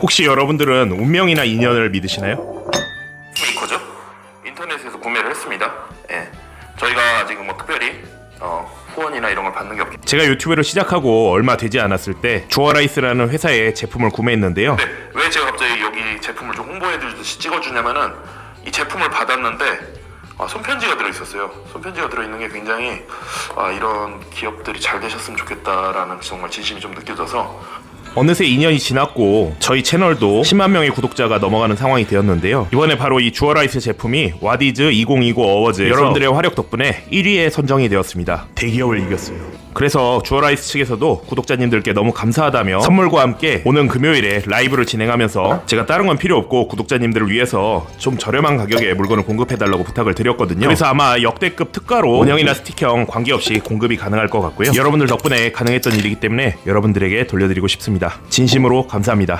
혹시 여러분들은 운명이나 인연을 믿으시나요? 메이커죠. 인터넷에서 구매를 했습니다. 예. 저희가 지금 뭐 특별히 어, 후원이나 이런 걸 받는 게 없기 제가 유튜브를 시작하고 얼마 되지 않았을 때 주어라이스라는 회사의 제품을 구매했는데요. 때문에 왜 제가 갑자기 여기 제품을 좀 홍보해드리듯이 찍어주냐면은 이 제품을 받았는데 아, 손편지가 들어있었어요. 손편지가 들어있는 게 굉장히 아, 이런 기업들이 잘 되셨으면 좋겠다라는 정말 진심이 좀 느껴져서 어느새 2년이 지났고 저희 채널도 10만 명의 구독자가 넘어가는 상황이 되었는데요. 이번에 바로 이 주어라이스 제품이 와디즈 2029 어워즈 여러분들의 화력 덕분에 1위에 선정이 되었습니다. 대기업을 이겼어요. 그래서 주어라이스 측에서도 구독자님들께 너무 감사하다며 선물과 함께 오는 금요일에 라이브를 진행하면서 제가 다른 건 필요 없고 구독자님들을 위해서 좀 저렴한 가격에 물건을 공급해달라고 부탁을 드렸거든요. 그래서 아마 역대급 특가로 원형이나 스틱형 관계없이 공급이 가능할 것 같고요. 여러분들 덕분에 가능했던 일이기 때문에 여러분들에게 돌려드리고 싶 습니다. 진심으로 감사합니다.